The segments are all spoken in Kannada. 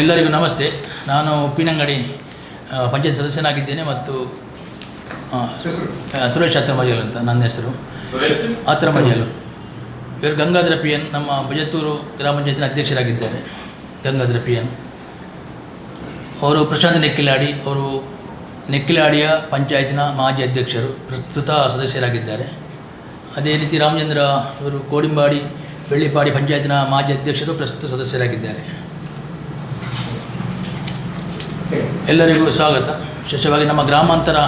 ಎಲ್ಲರಿಗೂ ನಮಸ್ತೆ. ನಾನು ಉಪ್ಪಿನಂಗಡಿ ಪಂಚಾಯತ್ ಸದಸ್ಯನಾಗಿದ್ದೇನೆ ಮತ್ತು ಸುರೇಶ್ ಅತ್ರಮಜಲ್ ಅಂತ ನನ್ನ ಹೆಸರು. ಅತ್ರಮಜಲು ಇವರು ಗಂಗಾಧರ ಪಿ ಎನ್ ನಮ್ಮ ಬಜತ್ತೂರು ಗ್ರಾಮ ಪಂಚಾಯತಿನ ಅಧ್ಯಕ್ಷರಾಗಿದ್ದಾರೆ. Gangadhar P N. ಅವರು ಪ್ರಶಾಂತ್ ನೆಕ್ಕಿಲಾಡಿ ಅವರು ನೆಕ್ಕಿಲಾಡಿಯ ಪಂಚಾಯತಿನ ಮಾಜಿ ಅಧ್ಯಕ್ಷರು ಪ್ರಸ್ತುತ ಸದಸ್ಯರಾಗಿದ್ದಾರೆ. ಅದೇ ರೀತಿ ರಾಮಚಂದ್ರ ಇವರು ಕೋಡಿಂಬಾಡಿ ಬೆಳ್ಳಿಪಾಡಿ ಪಂಚಾಯತಿನ ಮಾಜಿ ಅಧ್ಯಕ್ಷರು ಪ್ರಸ್ತುತ ಸದಸ್ಯರಾಗಿದ್ದಾರೆ. ಎಲ್ಲರಿಗೂ ಸ್ವಾಗತ. ವಿಶೇಷವಾಗಿ ನಮ್ಮ ಗ್ರಾಮಾಂತರ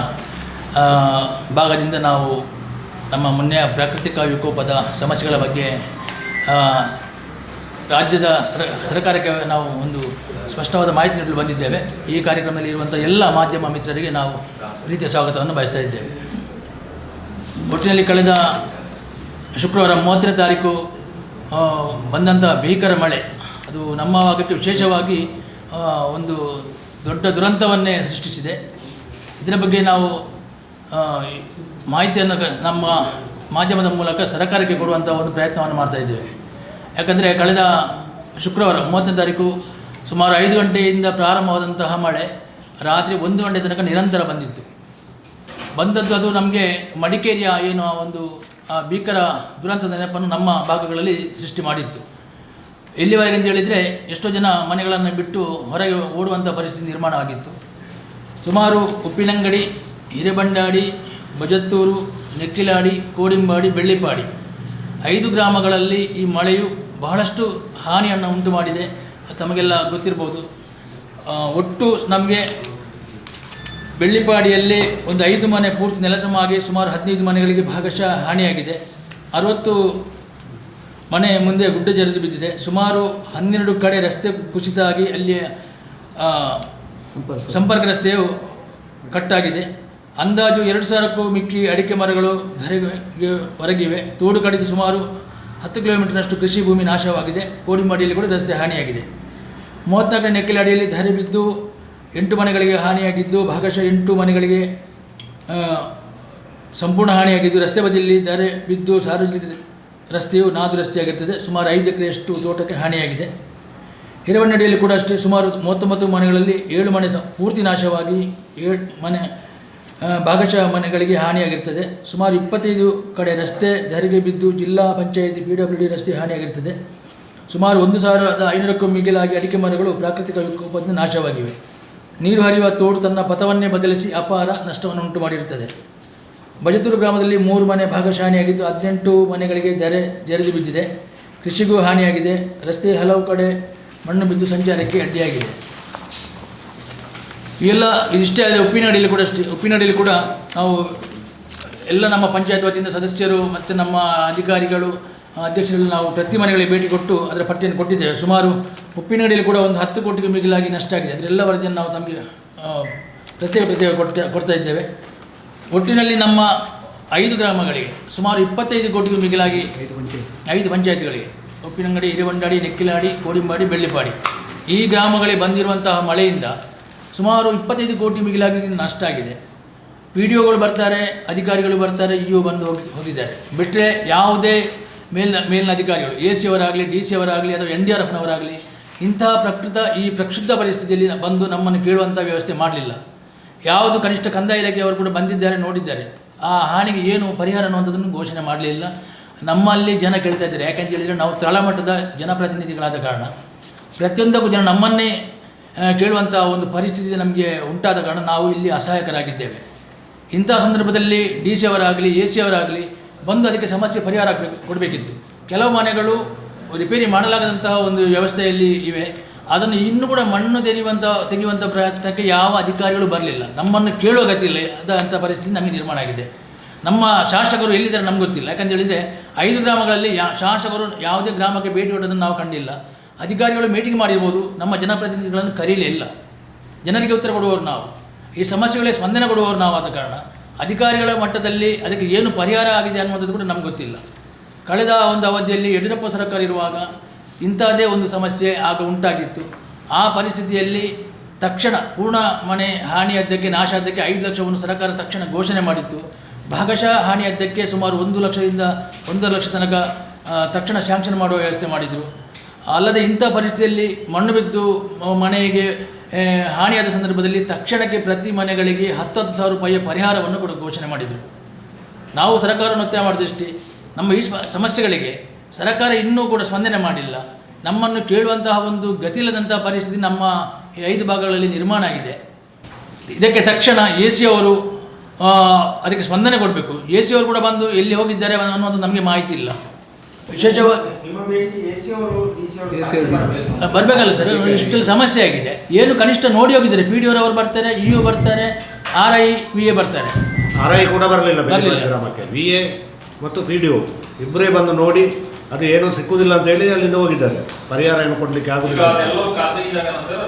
ಭಾಗದಿಂದ ನಾವು ನಮ್ಮ ಮೊನ್ನೆಯ ಪ್ರಾಕೃತಿಕ ವಿಕೋಪದ ಸಮಸ್ಯೆಗಳ ಬಗ್ಗೆ ರಾಜ್ಯದ ಸರ, ಸರ್ಕಾರಕ್ಕೆ ನಾವು ಒಂದು ಸ್ಪಷ್ಟವಾದ ಮಾಹಿತಿ ನೀಡಲು ಬಂದಿದ್ದೇವೆ. ಈ ಕಾರ್ಯಕ್ರಮದಲ್ಲಿ ಇರುವಂಥ ಎಲ್ಲ ಮಾಧ್ಯಮ ಮಿತ್ರರಿಗೆ ನಾವು ರೀತಿಯ ಸ್ವಾಗತವನ್ನು ಬಯಸ್ತಾ ಇದ್ದೇವೆ. ಒಟ್ಟಿನಲ್ಲಿ ಕಳೆದ ಶುಕ್ರವಾರ ಮೂವತ್ತನೇ ತಾರೀಕು ಬಂದಂಥ ಭೀಕರ ಮಳೆ. ಅದು ನಮ್ಮ ಭಾಗಕ್ಕೆ ವಿಶೇಷವಾಗಿ ಒಂದು ದೊಡ್ಡ ದುರಂತವನ್ನೇ ಸೃಷ್ಟಿಸಿದೆ. ಇದರ ಬಗ್ಗೆ ನಾವು ಮಾಹಿತಿಯನ್ನು ನಮ್ಮ ಮಾಧ್ಯಮದ ಮೂಲಕ ಸರ್ಕಾರಕ್ಕೆ ಕೊಡುವಂಥ ಒಂದು ಪ್ರಯತ್ನವನ್ನು ಮಾಡ್ತಾ ಇದ್ದೇವೆ. ಯಾಕಂದರೆ ಕಳೆದ ಶುಕ್ರವಾರ, ಮೂವತ್ತನೇ ತಾರೀಕು ಸುಮಾರು ಐದು ಗಂಟೆಯಿಂದ ಪ್ರಾರಂಭವಾದಂತಹ ಮಳೆ ರಾತ್ರಿ ಒಂದು ಗಂಟೆ ತನಕ ನಿರಂತರ ಬಂದಿತ್ತು. ಬಂದದ್ದು ಅದು ನಮಗೆ ಮಡಿಕೇರಿಯ ಏನು ಒಂದು ಭೀಕರ ದುರಂತದ ನೆನಪನ್ನು ನಮ್ಮ ಭಾಗಗಳಲ್ಲಿ ಸೃಷ್ಟಿ ಮಾಡಿತ್ತು. ಎಲ್ಲಿವರೆಗೆ ಅಂತ ಹೇಳಿದರೆ ಎಷ್ಟೋ ಜನ ಮನೆಗಳನ್ನು ಬಿಟ್ಟು ಹೊರಗೆ ಓಡುವಂಥ ಪರಿಸ್ಥಿತಿ ನಿರ್ಮಾಣ ಆಗಿತ್ತು ಸುಮಾರು ಉಪ್ಪಿನಂಗಡಿ, ಹಿರೇಬಂಡಾಡಿ, ಬಜತ್ತೂರು, ನೆಕ್ಕಿಲಾಡಿ, ಕೋಡಿಂಬಾಡಿ, ಬೆಳ್ಳಿಪಾಡಿ. ಐದು ಗ್ರಾಮಗಳಲ್ಲಿ ಈ ಮಳೆಯು ಬಹಳಷ್ಟು ಹಾನಿಯನ್ನು ಉಂಟು ಮಾಡಿದೆ. ತಮಗೆಲ್ಲ ಗೊತ್ತಿರ್ಬೋದು. ಒಟ್ಟು ನಮಗೆ ಬೆಳ್ಳಿಪಾಡಿಯಲ್ಲಿ ಒಂದು ಐದು ಮನೆ ಪೂರ್ತಿ ನೆಲಸಮಾಗಿ ಸುಮಾರು ಹದಿನೈದು ಮನೆಗಳಿಗೆ ಭಾಗಶಃ ಹಾನಿಯಾಗಿದೆ. ಅರವತ್ತು ಮನೆ ಮುಂದೆ ಗುಡ್ಡ ಜರಿದು ಬಿದ್ದಿದೆ. ಸುಮಾರು ಹನ್ನೆರಡು ಕಡೆ ರಸ್ತೆ ಕುಸಿತ ಆಗಿ ಅಲ್ಲಿ ಸಂಪರ್ಕ ರಸ್ತೆಯು ಕಟ್ಟಾಗಿದೆ. ಅಂದಾಜು ಎರಡು ಸಾವಿರಕ್ಕೂ ಮಿಕ್ಕಿ ಅಡಿಕೆ ಮರಗಳು ಧರೆಗೆ ಹೊರಗಿವೆ ತೋಡು ಕಡಿದು ಸುಮಾರು ಹತ್ತು ಕಿಲೋಮೀಟರ್ನಷ್ಟು ಕೃಷಿ ಭೂಮಿ ನಾಶವಾಗಿದೆ. ಕೋಡಿಮಡಿಯಲ್ಲಿ ಕೂಡ ರಸ್ತೆ ಹಾನಿಯಾಗಿದೆ. ಮೂವತ್ತಾರು ನೆಕ್ಕೆಲ ಅಡಿಯಲ್ಲಿ ಧರೆ ಬಿದ್ದು ಎಂಟು ಮನೆಗಳಿಗೆ ಹಾನಿಯಾಗಿದ್ದು, ಭಾಗಶಃ ಎಂಟು ಮನೆಗಳಿಗೆ ಸಂಪೂರ್ಣ ಹಾನಿಯಾಗಿದ್ದು, ರಸ್ತೆ ಬದಿಯಲ್ಲಿ ಧರೆ ಬಿದ್ದು ಸಾರ್ವಜನಿಕ ರಸ್ತೆಯು ನಾದು ರಸ್ತೆಯಾಗಿರ್ತದೆ ಸುಮಾರು ಐದು ಎಕರೆಯಷ್ಟು ತೋಟಕ್ಕೆ ಹಾನಿಯಾಗಿದೆ. ಹಿರವನ್ನಡಿಯಲ್ಲಿ ಕೂಡ ಅಷ್ಟೇ ಸುಮಾರು ಮೂವತ್ತೊಂಬತ್ತು ಮನೆಗಳಲ್ಲಿ ಏಳು ಮನೆ ಸ, ಪೂರ್ತಿ ನಾಶವಾಗಿ ಏಳು ಮನೆ ಭಾಗಶಃ ಮನೆಗಳಿಗೆ ಹಾನಿಯಾಗಿರ್ತದೆ. ಸುಮಾರು ಇಪ್ಪತ್ತೈದು ಕಡೆ ರಸ್ತೆ ಧರಿಗೆ ಬಿದ್ದು ಜಿಲ್ಲಾ ಪಂಚಾಯಿತಿ ಪಿ ಡಬ್ಲ್ಯೂ ಡಿ ರಸ್ತೆ ಹಾನಿಯಾಗಿರ್ತದೆ. ಸುಮಾರು ಒಂದು ಸಾವಿರದ ಐನೂರಕ್ಕೂ ಮಿಗಿಲಾಗಿ ಅಡಿಕೆ ಮರಗಳು ಪ್ರಾಕೃತಿಕ ವಿಕೋಪದಿಂದ ನಾಶವಾಗಿವೆ. ನೀರು ಹರಿಯುವ ತೋಡು ತನ್ನ ಪಥವನ್ನೇ ಬದಲಿಸಿ ಅಪಾರ ನಷ್ಟವನ್ನು ಉಂಟು ಮಾಡಿರುತ್ತದೆ. ಬಜತೂರು ಗ್ರಾಮದಲ್ಲಿ ಮೂರು ಮನೆ ಭಾಗಶಃ ಹಾನಿಯಾಗಿದ್ದು ಹದಿನೆಂಟು ಮನೆಗಳಿಗೆ ಜರೆ ಜರಿದು ಬಿದ್ದಿದೆ. ಕೃಷಿಗೂ ಹಾನಿಯಾಗಿದೆ. ರಸ್ತೆ ಹಲವು ಕಡೆ ಮಣ್ಣು ಬಿದ್ದು ಸಂಚಾರಕ್ಕೆ ಅಡ್ಡಿಯಾಗಿದೆ. ಇವೆಲ್ಲ ಇದಿಷ್ಟೇ ಅಲ್ಲದೆ ಉಪ್ಪಿನಡಿಯಲ್ಲಿ ಕೂಡ ಅಷ್ಟೇ. ಉಪ್ಪಿನಡಿಯಲ್ಲಿ ಕೂಡ ನಾವು ಎಲ್ಲ ನಮ್ಮ ಪಂಚಾಯತ್ ವತಿಯಿಂದ ಸದಸ್ಯರು ಮತ್ತು ನಮ್ಮ ಅಧಿಕಾರಿಗಳು ಅಧ್ಯಕ್ಷರು ನಾವು ಪ್ರತಿ ಮನೆಗಳಿಗೆ ಭೇಟಿ ಕೊಟ್ಟು ಅದರ ಪಟ್ಟಿಯನ್ನು ಕೊಟ್ಟಿದ್ದೇವೆ. ಸುಮಾರು ಉಪ್ಪಿನಡಿಯಲ್ಲಿ ಕೂಡ ಒಂದು ಹತ್ತು ಕೋಟಿಗೂ ಮಿಗಿಲಾಗಿ ನಷ್ಟ ಆಗಿದೆ. ಅದರೆಲ್ಲ ವರದಿಯನ್ನು ನಾವು ತಮಗೆ ಪ್ರತ್ಯೇಕ ಪ್ರತ್ಯೇಕ ಕೊಡ್ತಾ ಕೊಡ್ತಾ ಇದ್ದೇವೆ. ಒಟ್ಟಿನಲ್ಲಿ ನಮ್ಮ ಐದು ಗ್ರಾಮಗಳಿಗೆ ಸುಮಾರು ಇಪ್ಪತ್ತೈದು ಕೋಟಿಗೂ ಮಿಗಿಲಾಗಿ ಐದು ಪಂಚಾಯತ್ಗಳಿಗೆ ಉಪ್ಪಿನಂಗಡಿ ಹಿರಿವಂಡಾಡಿ ನೆಕ್ಕಿಲಾಡಿ ಕೋಡಿಂಬಾಡಿ ಬೆಳ್ಳಿಪಾಡಿ. ಈ ಗ್ರಾಮಗಳಿಗೆ ಬಂದಿರುವಂತಹ ಮಳೆಯಿಂದ ಸುಮಾರು ಇಪ್ಪತ್ತೈದು ಕೋಟಿ ಮಿಗಿಲಾಗಿ ನಷ್ಟ ಆಗಿದೆ. ಪಿ ಡಿ ಒಗಳು ಬರ್ತಾರೆ ಅಧಿಕಾರಿಗಳು ಬರ್ತಾರೆ ಇ ಬಂದು ಹೋಗಿ ಹೋಗಿದ್ದಾರೆ. ಬಿಟ್ಟರೆ ಯಾವುದೇ ಮೇಲಿನ ಮೇಲಿನ ಅಧಿಕಾರಿಗಳು ಎ ಸಿ ಅವರಾಗಲಿ ಡಿ ಸಿ ಅವರಾಗಲಿ ಅಥವಾ ಎನ್ ಡಿ ಆರ್ ಎಫ್ನವರಾಗಲಿ ಇಂತಹ ಪ್ರಕೃತ ಈ ಪ್ರಕ್ಷುಬ್ಧ ಪರಿಸ್ಥಿತಿಯಲ್ಲಿ ಬಂದು ನಮ್ಮನ್ನು ಕೇಳುವಂಥ ವ್ಯವಸ್ಥೆ ಮಾಡಲಿಲ್ಲ. ಯಾವುದು ಕನಿಷ್ಠ ಕಂದಾಯ ಇಲಾಖೆಯವರು ಕೂಡ ಬಂದಿದ್ದಾರೆ, ನೋಡಿದ್ದಾರೆ. ಆ ಹಾನಿಗೆ ಏನು ಪರಿಹಾರ ಅನ್ನುವಂಥದ್ದನ್ನು ಘೋಷಣೆ ಮಾಡಲಿಲ್ಲ. ನಮ್ಮಲ್ಲಿ ಜನ ಕೇಳ್ತಾ ಇದ್ದಾರೆ. ಯಾಕಂತ ಹೇಳಿದರೆ ನಾವು ತಳಮಟ್ಟದ ಜನಪ್ರತಿನಿಧಿಗಳಾದ ಕಾರಣ. ಪ್ರತಿಯೊಂದಕ್ಕೂ ಜನ ನಮ್ಮನ್ನೇ ಕೇಳುವಂಥ ಒಂದು ಪರಿಸ್ಥಿತಿ ನಮಗೆ ಉಂಟಾದ ಕಾರಣ ನಾವು ಇಲ್ಲಿ ಅಸಹಾಯಕರಾಗಿದ್ದೇವೆ. ಇಂಥ ಸಂದರ್ಭದಲ್ಲಿ ಡಿ ಸಿ ಅವರಾಗಲಿ, ಎ ಸಿ ಅವರಾಗಲಿ ಬಂದು ಅದಕ್ಕೆ ಸಮಸ್ಯೆ ಪರಿಹಾರ ಕೊಡಬೇಕಿತ್ತು. ಕೆಲವು ಮನೆಗಳು ರಿಪೇರಿ ಮಾಡಲಾಗದಂತಹ ಒಂದು ವ್ಯವಸ್ಥೆಯಲ್ಲಿ ಇವೆ. ಅದನ್ನು ಇನ್ನೂ ಕೂಡ ಮಣ್ಣು ತೆಗೆಯುವಂಥ ತೆಗೆಯುವಂಥ ಪ್ರಯತ್ನಕ್ಕೆ ಯಾವ ಅಧಿಕಾರಿಗಳು ಬರಲಿಲ್ಲ. ನಮ್ಮನ್ನು ಕೇಳೋ ಗತಿ ಇಲ್ಲ. ಅಂತ ಪರಿಸ್ಥಿತಿ ನಮಗೆ ನಿರ್ಮಾಣ ಆಗಿದೆ. ನಮ್ಮ ಶಾಸಕರು ಎಲ್ಲಿದ್ದಾರೆ ನಮ್ಗೆ ಗೊತ್ತಿಲ್ಲ. ಯಾಕಂತ ಹೇಳಿದರೆ ಐದು ಗ್ರಾಮಗಳಲ್ಲಿ ಯಾ, ಶಾಸಕರು ಯಾವುದೇ ಗ್ರಾಮಕ್ಕೆ ಭೇಟಿ ಕೊಡೋದನ್ನು ನಾವು ಕಂಡಿಲ್ಲ. ಅಧಿಕಾರಿಗಳು ಮೀಟಿಂಗ್ ಮಾಡಿರ್ಬೋದು. ನಮ್ಮ ಜನಪ್ರತಿನಿಧಿಗಳನ್ನು ಕರೀಲೇ ಇಲ್ಲ. ಜನರಿಗೆ ಉತ್ತರ ಕೊಡುವವರು ನಾವು. ಈ ಸಮಸ್ಯೆಗಳಿಗೆ ಸ್ಪಂದನೆ ಕೊಡುವವರು ನಾವು ಆದ ಕಾರಣ. ಅಧಿಕಾರಿಗಳ ಮಟ್ಟದಲ್ಲಿ ಅದಕ್ಕೆ ಏನು ಪರಿಹಾರ ಆಗಿದೆ ಅನ್ನುವಂಥದ್ದು ಕೂಡ ನಮ್ಗೆ ಗೊತ್ತಿಲ್ಲ. ಕಳೆದ ಒಂದು ಅವಧಿಯಲ್ಲಿ ಯಡಿಯೂರಪ್ಪ ಸರ್ಕಾರ ಇರುವಾಗ ಇಂಥದ್ದೇ ಒಂದು ಸಮಸ್ಯೆ ಆಗ ಉಂಟಾಗಿತ್ತು. ಆ ಪರಿಸ್ಥಿತಿಯಲ್ಲಿ ತಕ್ಷಣ ಪೂರ್ಣ ಮನೆ ಹಾನಿಯಾದ್ದಕ್ಕೆ ನಾಶ ಆದ್ದಕ್ಕೆ ಐದು ಲಕ್ಷವನ್ನು ಸರ್ಕಾರ ತಕ್ಷಣ ಘೋಷಣೆ ಮಾಡಿತ್ತು. ಭಾಗಶಃ ಹಾನಿಯಾದ್ದಕ್ಕೆ ಸುಮಾರು ಒಂದು ಲಕ್ಷದಿಂದ ಒಂದು ಲಕ್ಷ ತನಕ ತಕ್ಷಣ ಶಾಂಕ್ಷನ್ ಮಾಡುವ ವ್ಯವಸ್ಥೆ ಮಾಡಿದರು. ಅಲ್ಲದೆ ಇಂಥ ಪರಿಸ್ಥಿತಿಯಲ್ಲಿ ಮಣ್ಣು ಬಿದ್ದು ಮನೆಗೆ ಹಾನಿಯಾದ ಸಂದರ್ಭದಲ್ಲಿ ತಕ್ಷಣಕ್ಕೆ ಪ್ರತಿ ಮನೆಗಳಿಗೆ ಹತ್ತತ್ತು ಹತ್ತು ಸಾವಿರ ರೂಪಾಯಿಯ ಪರಿಹಾರವನ್ನು ಕೂಡ ಘೋಷಣೆ ಮಾಡಿದರು. ನಾವು ಸರ್ಕಾರವನ್ನು ಒತ್ತಾಯ ಮಾಡಿದಷ್ಟೇ. ನಮ್ಮ ಈ ಸಮಸ್ಯೆಗಳಿಗೆ ಸರ್ಕಾರ ಇನ್ನೂ ಕೂಡ ಸ್ಪಂದನೆ ಮಾಡಿಲ್ಲ. ನಮ್ಮನ್ನು ಕೇಳುವಂತಹ ಒಂದು ಗತಿಲ್ಲದಂತಹ ಪರಿಸ್ಥಿತಿ ನಮ್ಮ ಈ ಐದು ಭಾಗಗಳಲ್ಲಿ ನಿರ್ಮಾಣ ಆಗಿದೆ. ಇದಕ್ಕೆ ತಕ್ಷಣ ಎ ಸಿ ಅವರು ಅದಕ್ಕೆ ಸ್ಪಂದನೆ ಕೊಡಬೇಕು. ಎ ಸಿ ಅವರು ಕೂಡ ಬಂದು ಎಲ್ಲಿ ಹೋಗಿದ್ದಾರೆ ಅನ್ನೋದು ನಮಗೆ ಮಾಹಿತಿ ಇಲ್ಲ ವಿಶೇಷವಾಗಿ ನಿಮ್ಮ ಭೇಟಿ ಎಸಿ ಅವರು ಡಿಸಿ ಅವರು AC ಬರಬೇಕಲ್ಲ ಸರ್ ಇಷ್ಟು ಸಮಸ್ಯೆ ಆಗಿದೆ. ಏನು ಕನಿಷ್ಠ ನೋಡಿ ಹೋಗಿದ್ದಾರೆ ಪಿ ಡಿ ಅವರು ಬರ್ತಾರೆ ಇ ಯು ಬರ್ತಾರೆ ಆರ್ ಐ ವಿ ಎ ಬರ್ತಾರೆ. ಆರ್ ಐ ಕೂಡ ಬರಲಿಲ್ಲ ಬರ್ಲಿಲ್ಲ. ಗ್ರಾಮಕ್ಕೆ. ವಿ ಎ ಮತ್ತು ಪಿ ಡಿ ಒ ಇಬ್ಬರೇ ಬಂದು ನೋಡಿ ಅದು ಏನೂ ಸಿಕ್ಕುದಿಲ್ಲ ಅಂತ ಹೇಳಿ ಅಲ್ಲಿಂದ ಹೋಗಿದ್ದಾರೆ. ಪರಿಹಾರ ಏನು ಕೊಡಲಿಕ್ಕೆ ಆಗುದಿಲ್ಲ ಖಾಸಗಿ ಜಾಗನ ಸರ್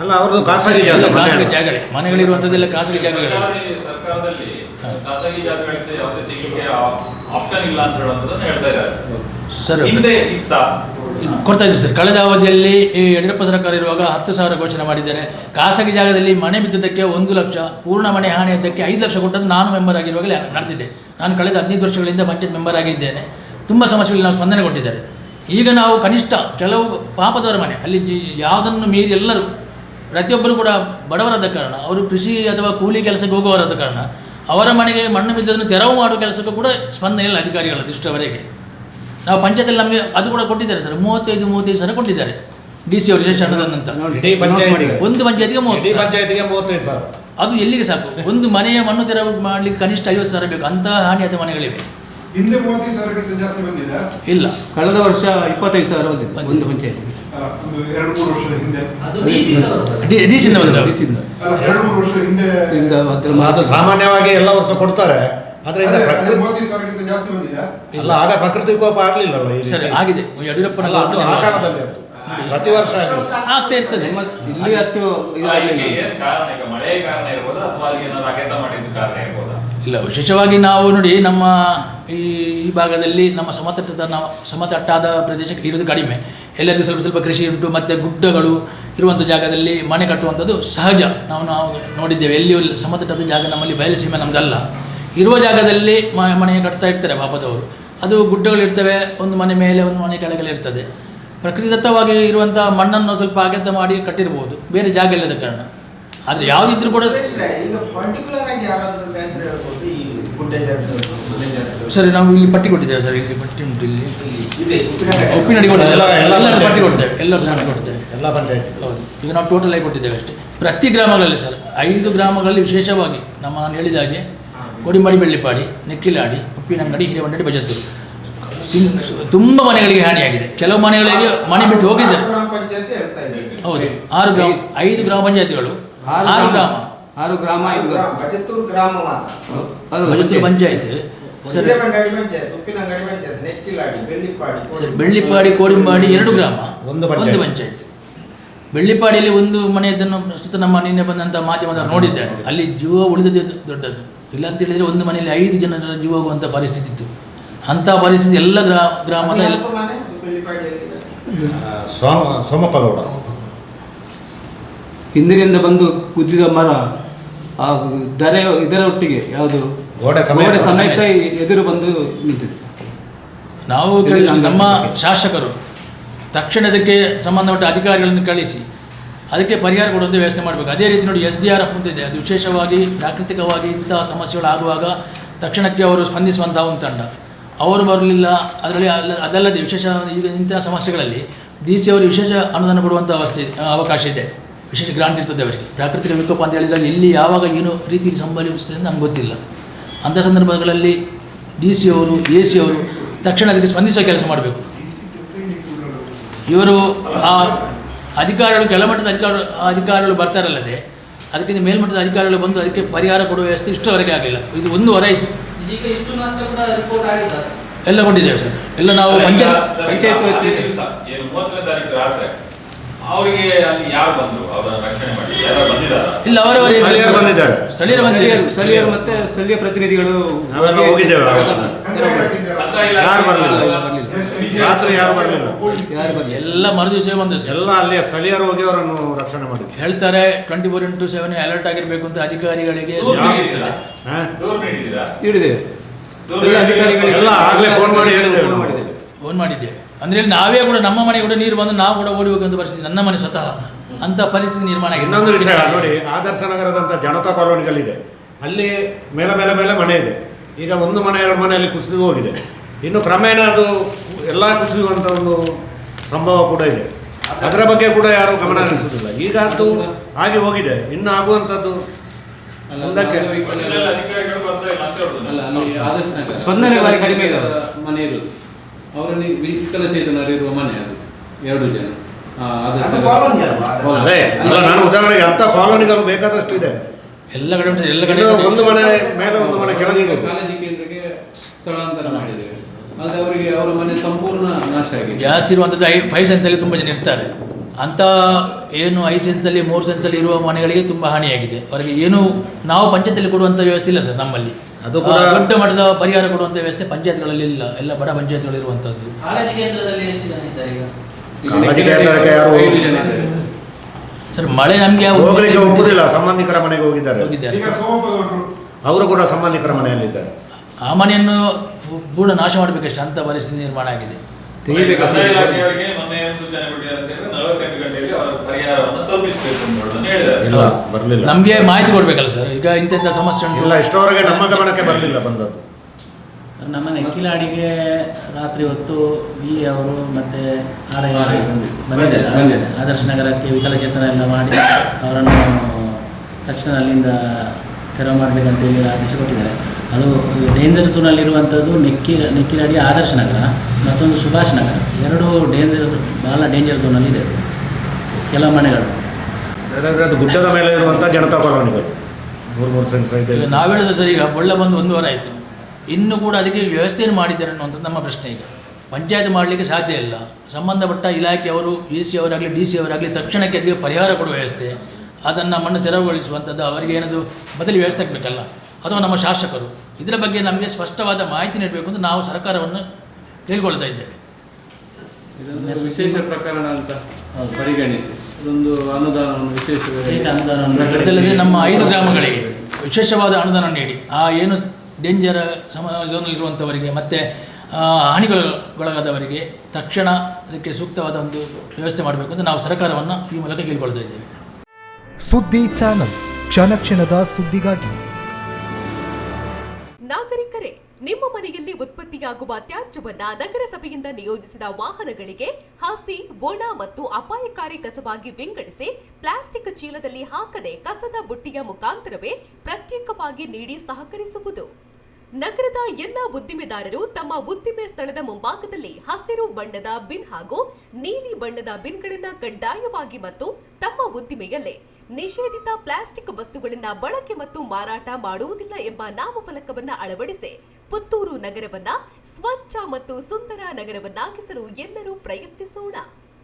ಅಲ್ಲ ಅವ್ರದ್ದು ಖಾಸಗಿ ಜಾಗ ಖಾಸಗಿ. ಮನೆಗಳಿರುವಂಥದ್ದೆಲ್ಲ ಖಾಸಗಿ ಜಾಗಗಳು. ಸರ್ಕಾರಿ- ಸರ್ಕಾರದಲ್ಲಿ ಖಾಸಗಿ ಜಾಗಗಳಿಗೆ ಯಾವುದೇ ತೆಗಿಲಿಕ್ಕೆ ಆಪ್ಷನ್ ಇಲ್ಲ ಅಂತ ಹೇಳುವಂಥದ್ದನ್ನು ಹೇಳ್ತಾ ಇದ್ದಾರೆ. ಸರ್ ಹಿಂದೆ ಇತ್ತ. ಕೊಡ್ತಾ ಇದ್ದೀವಿ ಸರ್. ಕಳೆದ ಅವಧಿಯಲ್ಲಿ ಈ ಯಡಿಯೂರಪ್ಪ ಸರ್ಕಾರ ಇರುವಾಗ ಹತ್ತು ಸಾವಿರ ಘೋಷಣೆ ಮಾಡಿದ್ದಾರೆ. ಖಾಸಗಿ ಜಾಗದಲ್ಲಿ ಮನೆ ಬಿದ್ದದಕ್ಕೆ ಒಂದು ಲಕ್ಷ ಪೂರ್ಣ ಮನೆ ಹಾನಿಯದ್ದಕ್ಕೆ ಐದು ಲಕ್ಷ ಕೊಟ್ಟದ್ದು ನಾನು ಮೆಂಬರ್ ಆಗಿರುವಾಗಲೇ ನಡೆದಿದೆ. ನಾನು ಕಳೆದ ಹದಿನೈದು ವರ್ಷಗಳಿಂದ ಪಂಚಾಯತ್ ಮೆಂಬರ್ ಆಗಿದ್ದೇನೆ. ತುಂಬ ಸಮಸ್ಯೆಗಳಿಗೆ ನಾವು ಸ್ಪಂದನೆ ಕೊಟ್ಟಿದ್ದಾರೆ. ಈಗ ನಾವು ಕನಿಷ್ಠ ಕೆಲವು ಪಾಪದವರ ಮನೆ ಅಲ್ಲಿ ಜಿ ಯಾವುದನ್ನು ಮೀರಿ ಎಲ್ಲರೂ ಪ್ರತಿಯೊಬ್ಬರು ಕೂಡ ಬಡವರಾದ ಕಾರಣ ಅವರು ಕೃಷಿ ಅಥವಾ ಕೂಲಿ ಕೆಲಸಕ್ಕೆ ಹೋಗುವವರಾದ ಕಾರಣ ಅವರ ಮನೆಗೆ ಮಣ್ಣು ಬಿದ್ದದನ್ನು ತೆರವು ಮಾಡುವ ಕೆಲಸಕ್ಕೂ ಕೂಡ ಸ್ಪಂದನೆ ಇಲ್ಲ ಅಧಿಕಾರಿಗಳು ಇಷ್ಟವರೆಗೆ ನಾವು ಪಂಚಾಯತಲ್ಲಿ ನಮಗೆ ಅದು ಕೂಡ ಕೊಟ್ಟಿದ್ದಾರೆ ಸರ್ ಮೂವತ್ತೈದು ಮೂವತ್ತೈದು ಸಾವಿರ ಕೊಟ್ಟಿದ್ದಾರೆ. ಡಿ ಸಿ ಅವರು ಪಂಚಾಯತಿಗೆ ಒಂದು ಪಂಚಾಯತಿಗೆ ಮೂವತ್ತು. ಪಂಚಾಯತಿಗೆ ಮೂವತ್ತೈದು ಸಾವಿರ ಅದು ಎಲ್ಲಿಗೆ ಸಾಕು? ಒಂದು ಮನೆಯ ಮಣ್ಣು ತೆರವು ಮಾಡಲಿಕ್ಕೆ ಕನಿಷ್ಠ ಐವತ್ತು ಸಾವಿರ ಬೇಕು. ಅಂತಹ ಹಾನಿಯಾದ ಮನೆಗಳಿವೆ. ಹಿಂದೆ ಮೂವತ್ತೈದು ಸಾವಿರಕ್ಕಿಂತ ಜಾಸ್ತಿ ಬಂದಿದೆ? ಇಲ್ಲ ಕಳೆದ ವರ್ಷ ಇಪ್ಪತ್ತೈದು ಸಾವಿರ ಬಂದಿದೆ. ಒಂದು ಪಂಚಾಯತ್ ಒಂದು ಎರಡು ಮೂರು ವರ್ಷದ ಹಿಂದೆ. ಅದು ಡಿ ಸಿಯಿಂದ ಎರಡು ಮೂರು ವರ್ಷದ ಹಿಂದೆ. ಅದು ಸಾಮಾನ್ಯವಾಗಿ ಎಲ್ಲ ವರ್ಷ ಕೊಡ್ತಾರೆ. ಆದ್ರೆ ಮೂವತ್ತೈದು ಸಾವಿರಕ್ಕಿಂತ ಜಾಸ್ತಿ ಬಂದಿದೆ? ಅಲ್ಲ ಆಗ ಪ್ರಕೃತಿ ಕೋಪ ಆಗ್ಲಿಲ್ಲಲ್ಲ ಈ ಸರಿ ಆಗಿದೆ. ಯಡಿಯೂರಪ್ಪನ ಅಲ್ಲ ಅದು ಆ ಕಾರಣದಲ್ಲಿ ಅದು. ಪ್ರತಿ ವರ್ಷ ಆಗ್ತಾ ಇರ್ತದೆ. ಇಲ್ಲಿ ಅಷ್ಟು ಮಳೆಯ ಕಾರಣ ಇರ್ಬೋದಾ? ಅಥವಾ ಅಲ್ಲಿ ಏನಾದ್ರು ಅಗೆತ ಮಾಡಿದ ಕಾರಣ ಇರ್ಬೋದಾ? ಇಲ್ಲ, ವಿಶೇಷವಾಗಿ ನಾವು ನೋಡಿ ನಮ್ಮ ಈ ಈ ಭಾಗದಲ್ಲಿ ನಮ್ಮ ಸಮತಟ್ಟದ ನಾವು, ಸಮತಟ್ಟಾದ ಪ್ರದೇಶಕ್ಕೆ ಇರೋದು ಕಡಿಮೆ. ಎಲ್ಲರಿಗೂ ಸ್ವಲ್ಪ ಸ್ವಲ್ಪ ಕೃಷಿ ಉಂಟು, ಮತ್ತು ಗುಡ್ಡಗಳು ಇರುವಂಥ ಜಾಗದಲ್ಲಿ ಮನೆ ಕಟ್ಟುವಂಥದ್ದು ಸಹಜ. ನಾವು ನಾವು ನೋಡಿದ್ದೇವೆ ಎಲ್ಲಿಯೂ ಸಮತಟ್ಟದ ಜಾಗ ನಮ್ಮಲ್ಲಿ ಬಯಲುಸೀಮೆ ನಮ್ಮದಲ್ಲ ಇರುವ ಜಾಗದಲ್ಲಿ ಮನೆ ಕಟ್ತಾ ಇರ್ತಾರೆ ಪಾಪದವರು. ಅದು ಗುಡ್ಡಗಳು ಇರ್ತವೆ ಒಂದು ಮನೆ ಮೇಲೆ ಒಂದು ಮನೆ ಕೆಳಗಡೆ ಇರ್ತದೆ. ಪ್ರಕೃತಿದತ್ತವಾಗಿ ಇರುವಂಥ ಮಣ್ಣನ್ನು ಸ್ವಲ್ಪ ಅಗೆತ ಮಾಡಿ ಕಟ್ಟಿರ್ಬೋದು. ಬೇರೆ ಜಾಗ ಇಲ್ಲದ ಕಾರಣ. ಆದರೆ ಯಾವ್ದಿದ್ರು ಕೂಡ ಸರಿ ನಾವು ಇಲ್ಲಿ ಪಟ್ಟಿ ಕೊಟ್ಟಿದ್ದೇವೆ ಸರ್ ಇಲ್ಲಿ ಪಟ್ಟಿ ಉಂಟು ಇಲ್ಲಿ. ಉಪ್ಪಿನಡಿ ಕೊಟ್ಟಿದ್ದೇವೆ. ಎಲ್ಲ- ಎಲ್ಲ ಎಲ್ಲರೂ ಪಟ್ಟಿ. ಕೊಡ್ತೇವೆ ಎಲ್ಲರೂ ಪಟ್ಟಿ ಕೊಡ್ತೇವೆ ಎಲ್ಲ ಪಂಚಾಯತ್. ಹೌದು. ಈಗ ನಾವು ಟೋಟಲ್ ಆಗಿ ಕೊಟ್ಟಿದ್ದೇವೆ ಅಷ್ಟೇ. ಪ್ರತಿ ಗ್ರಾಮಗಳಲ್ಲಿ ಸರ್ ಐದು ಗ್ರಾಮಗಳಲ್ಲಿ ವಿಶೇಷವಾಗಿ ನಮ್ಮ ನಾನು ಹೇಳಿದ ಹಾಗೆ ಕೊಡಿಮಡಿ ಬೆಳ್ಳಿಪಾಡಿ ನೆಕ್ಕಿಲಾಡಿ ಉಪ್ಪಿನಂಗಡಿ ಹಿರೇಮಂಡಡಿ ಬಜತ್ತೂರು ತುಂಬ ಮನೆಗಳಿಗೆ ಹಾನಿಯಾಗಿದೆ. ಕೆಲವು ಮನೆಗಳಿಗೆ ಮನೆ ಬಿಟ್ಟು ಹೋಗಿದ್ದಾರೆ. ಗ್ರಾಮ ಪಂಚಾಯತ್ ಹೇಳ್ತಾ ಇದ್ದೀವಿ ಹೌದು. ಆರು ಗ್ರಾಮ ಐದು ಗ್ರಾಮ ಪಂಚಾಯತಿಗಳು ಆರು ಗ್ರಾಮ. ಆರು ಗ್ರಾಮ ಗ್ರಾಮ. ಬಜತ್ತೂರು ಗ್ರಾಮ ಬಜತ್ತೂರು ಪಂಚಾಯತ್. ಸರ್. ಹಿರೇಮಂಡಡಿ ಪಂಚಾಯತ್ ಉಪ್ಪಿನಂಗಡಿ ಪಂಚಾಯತ್ ನೆಕ್ಕಿಲಾಡಿ ಬೆಳ್ಳಿಪಾಡಿ ಸರ್ ಬೆಳ್ಳಿಪಾಡಿ ಕೋಡಿಂಬಾಡಿ ಎರಡು ಗ್ರಾಮ. ಒಂದು ಪಂಚಾಯ್ತಿ. ಒಂದು ಪಂಚಾಯತ್. ಬೆಳ್ಳಿಪಾಡಿಯಲ್ಲಿ ಒಂದು ಮನೆಯದನ್ನು ಪ್ರಸ್ತುತ ನಮ್ಮ ನಿನ್ನೆ ಬಂದಂತ ಮಾಧ್ಯಮದವರು ನೋಡಿದ್ದಾರೆ. ಅಲ್ಲಿ ಜೀವ ಉಳಿದದೇ ದೊಡ್ಡದು. ಇಲ್ಲ ಅಂತ ಹೇಳಿದ್ರೆ ಒಂದು ಮನೆಯಲ್ಲಿ ಐದು ಜನರ ಜೀವ ಹೋಗುವಂತ ಪರಿಸ್ಥಿತಿ ಇತ್ತು. ಅಂತ ಪರಿಸ್ಥಿತಿ ಎಲ್ಲ ಗ್ರಾ ಗ್ರಾಮದ ಸೋಮ ಸೋಮಪ್ಪ ಗೌಡ. ಹಿಂದಿನಿಂದ ಬಂದು ಕುದ್ದಿದ ಮರ ಆ ದರೆ ಇದರ ಒಟ್ಟಿಗೆ ಯಾವುದು? ಗೋಡೆ ಸಮೇತ. ಗೋಡೆ ಸಮೇತ ಎದುರು ಬಂದು ನಿಂತಿದೆ. ನಾವು ನಮ್ಮ ಶಾಸಕರು ತಕ್ಷಣದಕ್ಕೆ ಸಂಬಂಧಪಟ್ಟ ಅಧಿಕಾರಿಗಳನ್ನು ಕಳಿಸಿ ಅದಕ್ಕೆ ಪರಿಹಾರ ಕೊಡುವಂಥ ವ್ಯವಸ್ಥೆ ಮಾಡಬೇಕು. ಅದೇ ರೀತಿ ನೋಡಿ ಎಸ್ ಡಿ ಆರ್ ಎಫ್ ಅಂತಿದೆ ಅದು ವಿಶೇಷವಾಗಿ ಪ್ರಾಕೃತಿಕವಾಗಿ ಇಂತಹ ಸಮಸ್ಯೆಗಳು ಆಗುವಾಗ ತಕ್ಷಣಕ್ಕೆ ಅವರು ಸ್ಪಂದಿಸುವಂತಹ ಒಂದು ತಂಡ. ಅವರು ಬರಲಿಲ್ಲ ಅದರಲ್ಲಿ ಅಲ್ಲ ಅದಲ್ಲದೆ ವಿಶೇಷ ಈಗ ಇಂತಹ ಸಮಸ್ಯೆಗಳಲ್ಲಿ ಡಿ ಸಿ ಅವರು ವಿಶೇಷ ಅನುದಾನ ಕೊಡುವಂಥ ಅವಸ್ಥೆ ಅವಕಾಶ ಇದೆ. ವಿಶೇಷ ಗ್ರಾಂಟ್ ಇರ್ತದೆ ಅವರಿಗೆ. ಪ್ರಾಕೃತಿಕ ವಿಕೋಪ ಅಂತ ಹೇಳಿದಾಗ ಎಲ್ಲಿ ಯಾವಾಗ ಏನು ರೀತಿ ಸಂಭವಿಸ್ತದೆ ಅಂತ ನಮ್ಗೆ ಗೊತ್ತಿಲ್ಲ. ಅಂಥ ಸಂದರ್ಭಗಳಲ್ಲಿ ಡಿ ಸಿ ಅವರು ಎ ಸಿ ಅವರು ತಕ್ಷಣ ಅದಕ್ಕೆ ಸ್ಪಂದಿಸುವ ಕೆಲಸ ಮಾಡಬೇಕು. ಇವರು ಆ ಅಧಿಕಾರಿಗಳು ಕೆಳಮಟ್ಟದ ಅಧಿಕಾರ ಅಧಿಕಾರಿಗಳು ಬರ್ತಾರಲ್ಲದೆ ಅದಕ್ಕಿಂತ ಮೇಲ್ಮಟ್ಟದ ಅಧಿಕಾರಿಗಳು ಬಂದು ಅದಕ್ಕೆ ಪರಿಹಾರ ಕೊಡುವ ವ್ಯವಸ್ಥೆ ಇಷ್ಟವರೆಗೆ ಆಗಲಿಲ್ಲ. ಇದು ಒಂದು ವರ ಇತ್ತು ಇದೀಗ ಇಷ್ಟು ಮಾತ್ರ ಕೂಡ ರಿಪೋರ್ಟ್ ಆಗಿದೆ ಎಲ್ಲ ಕೊಟ್ಟಿದ್ದೇವೆ ಸರ್. ಎಲ್ಲ ನಾವು ಪಂಚಾಯತ್ ಅವರಿಗೆ ಅಲ್ಲಿ ಯಾರು ಬಂದ್ರು? ಅವರ ರಕ್ಷಣೆ ಮಾಡಿ. ಯಾರು ಬಂದಿದ್ದಾರೆ? ಇಲ್ಲ ಅವರವರೇ ಸ್ಥಳೀಯರು ಬಂದಿದ್ದಾರೆ. ಸ್ಥಳೀಯರು ಬಂದಿದ್ದಾರೆ. ಸ್ಥಳೀಯರು ಮತ್ತೆ ಸ್ಥಳೀಯ ಪ್ರತಿನಿಧಿಗಳು ನಾವೆಲ್ಲ ಹೋಗಿದ್ದೇವೆ ಯಾರು ಬರಲಿಲ್ಲ? ಎಲ್ಲಿ- ರಾತ್ರಿ ಯಾರು ಬರಲಿಲ್ಲ? ಯಾರು ಎಲ್ಲ ಮರು ದಿವಸ ಸರ್. ಎಲ್ಲ ಅಲ್ಲಿ ಸ್ಥಳೀಯರು ಹೋಗಿ ಅವರನ್ನು ರಕ್ಷಣೆ ಮಾಡಿದ್ರು. ಹೇಳ್ತಾರೆ twenty four into seven alert ಆಗಿರಬೇಕು ಅಂತ ಅಧಿಕಾರಿಗಳಿಗೆ ದೂರು ಸೂಚನೆ ಹಾ? ದೂರು ನೀಡಿದ್ದೀರಾ? ನೀಡಿದ್ದೇವೆ ದೂರು ಎಲ್ಲ ಆಗಲೇ ಆಗ್ಲೇ ಫೋನ್ ಮಾಡಿ ಹೇಳಿದ್ದೇವೆ ಫೋನ್. ಮಾಡಿದ್ದೇವೆ ಅಂದರೆ ಇಲ್ಲಿ ನಾವೇ ಕೂಡ ನಮ್ಮ ಮನೆ ಕೂಡ ನೀರು ಬಂದು ನಾವು ಕೂಡ ಓಡಿ ಹೋಗುವಂಥ ಪರಿಸ್ಥಿತಿ ನನ್ನ ಮನೆ ಸ್ವತಃ ಅಂತ ಪರಿಸ್ಥಿತಿ ನಿರ್ಮಾಣ ಆಗಿದೆ ಇನ್ನೊಂದು ವಿಷಯ ನೋಡಿ ಆದರ್ಶ ನಗರದಂತ ಜನತಾ ಕಾಲೋನಿಗಳಿದೆ ಅಲ್ಲಿ ಮೇಲೆ ಮೇಲೆ ಮೇಲೆ ಮನೆ ಇದೆ ಈಗ ಒಂದು ಮನೆ ಎರಡು ಮನೆಯಲ್ಲಿ ಕುಸಿದು ಹೋಗಿದೆ ಇನ್ನು ಕ್ರಮೇಣ ಅದು ಎಲ್ಲ ಕುಸಿಯುವಂಥ ಒಂದು ಸಂಭವ ಕೂಡ ಇದೆ ಅದರ ಬಗ್ಗೆ ಕೂಡ ಯಾರು ಗಮನ ಹರಿಸುವುದಿಲ್ಲ ಈಗ ಅದು ಹಾಗೆ ಹೋಗಿದೆ ಇನ್ನು ಆಗುವಂಥದ್ದು ಮುಂದಕ್ಕೆ ಅದು ಈ ಕಡೆ ಒಳ್ಳೆಲ್ಲ ಅಧಿಕಾರಿಗಳು ಬರ್ತಾ ಇಲ್ಲ ಅಂತ ಹೇಳುದು ಅಲ್ಲ ಅಲ್ಲಿ ಆದರ್ಶ ನಗರ ಸ್ಪಂದನೆ ಬಾರಿ ಕಡಿಮೆ ಇದಾವೆ. ಮನೆ ಇರುದು ಅವರಲ್ಲಿ ವಿಕಲಚೇತನರಿರುವ ಮನೆ ಅದು ಎರಡು ಜನ. ಅದು ಅಲ್ಲ ನಾನು ಉದಾಹರಣೆಗೆ ಅಂತ ಕಾಲೋನಿಗಳು ಬೇಕಾದಷ್ಟು ಇದೆ. ಎಲ್ಲ ಕಡೆ ಉಂಟು ಎಲ್ಲ ಕಡೆ ಒಂದು ಮನೆ ಮೇಲೆ ಒಂದು ಮನೆ ಕೆಳಗೆ ಕಾಳಜಿ ಕೇಂದ್ರಕ್ಕೆ ಸ್ಥಳಾಂತರ ಮಾಡಿದ್ದೇವೆ ಆದ್ರೆ ಅವರಿಗೆ ಅವರ ಮನೆ ಸಂಪೂರ್ಣ ನಾಶ ಆಗಿದೆ. ಜಾಸ್ತಿ ಇರುವಂಥದ್ದು ಐ ಫೈವ್ ಸೆನ್ಸಲ್ಲಿ ತುಂಬ ಜನ ಇರ್ತಾರೆ. ಅಂಥ ಏನು ಐದು ಸೆನ್ಸಲ್ಲಿ ಮೂರು ಸೆನ್ಸಲ್ಲಿ ಇರುವ ಮನೆಗಳಿಗೆ ತುಂಬ ಹಾನಿಯಾಗಿದೆ. ಅವರಿಗೆ ಏನು ನಾವು ಪಂಚಾಯತಲ್ಲಿ ಕೊಡುವಂಥ ವ್ಯವಸ್ಥೆ ಇಲ್ಲ ಸರ್ ನಮ್ಮಲ್ಲಿ. ಅದು ಕೂಡ- ದೊಡ್ಡ ಮಟ್ಟದ ಪರಿಹಾರ ಕೊಡುವಂಥ ವ್ಯವಸ್ಥೆ ಪಂಚಾಯತ್ಗಳಲ್ಲಿ ಇಲ್ಲ. ಎಲ್ಲ ಬಡ ಪಂಚಾಯತ್ಗಳು ಇರುವಂತದ್ದು ಕಾಳಜಿ ಕೇಂದ್ರದಲ್ಲಿ ಎಷ್ಟು ಜನ ಇದ್ದಾರೆ ಈಗ? ಕಾಳಜಿ ಕೇಂದ್ರಕ್ಕೆ ಯಾರು ಜನ ಇದ್ದಾರೆ. ಸರ್ ಮಳೆ ನಮಗೆ ಹೋಗಲಿಕ್ಕೆ ಒಪ್ಪುದಿಲ್ಲ ಸಂಬಂಧಿಕರ ಮನೆಗೆ ಹೋಗಿದ್ದಾರೆ. ಹೋಗಿದ್ದಾರೆ. ಈಗ ಸೋಮಪ್ಪ ಗೌಡ್ರು ಅವರು ಕೂಡ ಸಂಬಂಧಿಕರ ಮನೆಯಲ್ಲಿದ್ದಾರೆ. ಆ ಮನೆಯನ್ನು ಕೂಡ ಪೂರ್ಣ ನಾಶ ಮಾಡಬೇಕಷ್ಟೇ. ಅಂತ ಪರಿಸ್ಥಿತಿ ನಿರ್ಮಾಣ ಆಗಿದೆ. ಪರಿಹಾರವನ್ನು ತಲುಪಿಸಬೇಕು ಹೇಳಿದ್ದಾರೆ ಇಲ್ಲ ಬರಲಿಲ್ಲ. ನಮಗೆ ಮಾಹಿತಿ ಕೊಡ್ಬೇಕಲ್ಲ ಸರ್? ಈಗ ಇಂಥ ಸಮಸ್ಯೆ ಉಂಟು. ಇಲ್ಲ ಇಷ್ಟವರೆಗೆ ನಮ್ಮ ಗಮನಕ್ಕೆ ಬರಲಿಲ್ಲ ಬಂದದ್ದು. ನಮ್ಮ ನೆಕ್ಕಿಲಾಡಿಗೆ ರಾತ್ರಿ ಹೊತ್ತು ವಿ ಅವರು ಮತ್ತೆ ಆರ್ ಐ. ಬಂದಿದ್ದಾರೆ. ಬಂದಿದ್ದಾರೆ. ಆದರ್ಶ ನಗರಕ್ಕೆ ವಿಕಲಚೇತನ ಎಲ್ಲ ಮಾಡಿ ಅವರನ್ನು ತಕ್ಷಣ ಅಲ್ಲಿಂದ ತೆರವು ಮಾಡಬೇಕಂತೇಳಿ ಆದೇಶ ಕೊಟ್ಟಿದ್ದಾರೆ. ಅದು ಡೇಂಜರ್ ಝೋನಲ್ಲಿರುವಂಥದ್ದು ನೆಕ್ಕಿ ನೆಕ್ಕಿಲಾಡಿ ಆದರ್ಶ ನಗರ ಮತ್ತೊಂದು ಸುಭಾಷ್ ನಗರ. ಎರಡು ಡೇಂಜರ್ ಭಾಳ ಡೇಂಜರ್ ಝೋನಲ್ಲಿದೆ. ಕೆಲವು ಮನೆಗಳು. ಯಾಕಂದ್ರೆ ಅದು ಗುಡ್ಡದ ಮೇಲೆ ಇರುವಂಥ ಜನತಾ ಕಾಲೋನಿಗಳು. ಮೂರು ಮೂರು ಸೆನ್ಸ್ ಈಗ ನಾವು ಹೇಳೋದು ಸರ್ ಈಗ ಬೊಳ್ಳ ಬಂದು ಒಂದು ವಾರ ಆಯಿತು. ಇನ್ನು ಕೂಡ ಅದಕ್ಕೆ ವ್ಯವಸ್ಥೆಯನ್ನು ಮಾಡಿದ್ದಾರೆ ಅನ್ನುವಂಥದ್ದು ನಮ್ಮ ಪ್ರಶ್ನೆ ಈಗ. ಪಂಚಾಯತ್ ಮಾಡಲಿಕ್ಕೆ ಸಾಧ್ಯ ಇಲ್ಲ. ಸಂಬಂಧಪಟ್ಟ ಇಲಾಖೆಯವರು ಎ ಸಿ ಅವರಾಗಲಿ ಡಿ ಸಿ ಅವರಾಗಲಿ ತಕ್ಷಣಕ್ಕೆ ಅದಕ್ಕೆ ಪರಿಹಾರ ಕೊಡುವ ವ್ಯವಸ್ಥೆ ಅದನ್ನು ಮಣ್ಣು ತೆರವುಗೊಳಿಸುವಂಥದ್ದು ಅವರಿಗೆ ಏನದು ಬದಲಿ ವ್ಯವಸ್ಥೆ ಆಗಬೇಕಲ್ಲ? ಅಥವಾ ನಮ್ಮ ಶಾಸಕರು. ಇದರ ಬಗ್ಗೆ ನಮಗೆ ಸ್ಪಷ್ಟವಾದ ಮಾಹಿತಿ ನೀಡಬೇಕು ಅಂತ ನಾವು ಸರ್ಕಾರವನ್ನು ಕೇಳ್ಕೊಳ್ತಾ ಇದ್ದೇವೆ. ಇದೊಂದು ವಿಶೇಷ ಪ್ರಕರಣ ಅಂತ ಪರಿಗಣಿಸಿ. ಇದೊಂದು ಅನುದಾನವನ್ನು ವಿಶೇಷ ವಿಶೇಷ ಅನುದಾನವನ್ನು ಅದಲ್ಲದೆ ನಮ್ಮ ಐದು ಗ್ರಾಮಗಳಿಗೆ ವಿಶೇಷವಾದ ಅನುದಾನ ನೀಡಿ. ಆ ಏನು ಡೇಂಜರ್ ಸಮ ಮತ್ತೆ ಮತ್ತು ಹಾನಿಗೊಳಗಾದವರಿಗೆ ತಕ್ಷಣ ಅದಕ್ಕೆ ಸೂಕ್ತವಾದ ಒಂದು ವ್ಯವಸ್ಥೆ ಮಾಡಬೇಕು ಅಂತ ನಾವು ಸರ್ಕಾರವನ್ನು ಈ ಮೂಲಕ ಕೇಳಿಕೊಳ್ತಾ ಇದ್ದೇವೆ. ಸುದ್ದಿ ಚಾನಲ್ ಕ್ಷಣ ಕ್ಷಣದ ಸುದ್ದಿಗಾಗಿ. ನಾಗರಿಕರೇ ನಿಮ್ಮ ಮನೆಯಲ್ಲಿ ಉತ್ಪತ್ತಿಯಾಗುವ ತ್ಯಾಜ್ಯವನ್ನು ನಗರಸಭೆಯಿಂದ ನಿಯೋಜಿಸಿದ ವಾಹನಗಳಿಗೆ ಹಸಿ, ಒಣ ಮತ್ತು ಅಪಾಯಕಾರಿ ಕಸವಾಗಿ ವಿಂಗಡಿಸಿ ಪ್ಲಾಸ್ಟಿಕ್ ಚೀಲದಲ್ಲಿ ಹಾಕದೆ ಕಸದ ಬುಟ್ಟಿಯ ಮುಖಾಂತರವೇ ಪ್ರತ್ಯೇಕವಾಗಿ ನೀಡಿ ಸಹಕರಿಸುವುದು. ನಗರದ ಎಲ್ಲ ಉದ್ದಿಮೆದಾರರು ತಮ್ಮ ಉದ್ದಿಮೆ ಸ್ಥಳದ ಮುಂಭಾಗದಲ್ಲಿ ಹಸಿರು ಬಣ್ಣದ ಬಿನ್ ಹಾಗೂ ನೀಲಿ ಬಣ್ಣದ ಬಿನ್ಗಳನ್ನು ಕಡ್ಡಾಯವಾಗಿ ಮತ್ತು ತಮ್ಮ ಉದ್ದಿಮೆಯಲ್ಲೇ ನಿಷೇಧಿತ ಪ್ಲಾಸ್ಟಿಕ್ ವಸ್ತುಗಳಿಂದ ಬಳಕೆ ಮತ್ತು ಮಾರಾಟ ಮಾಡುವುದಿಲ್ಲ ಎಂಬ ನಾಮಫಲಕವನ್ನು ಅಳವಡಿಸಿ ಪುತ್ತೂರು ನಗರವನ್ನ ಸ್ವಚ್ಛ ಮತ್ತು ಸುಂದರ ನಗರವನ್ನಾಗಿಸಲು ಎಲ್ಲರೂ ಪ್ರಯತ್ನಿಸೋಣ.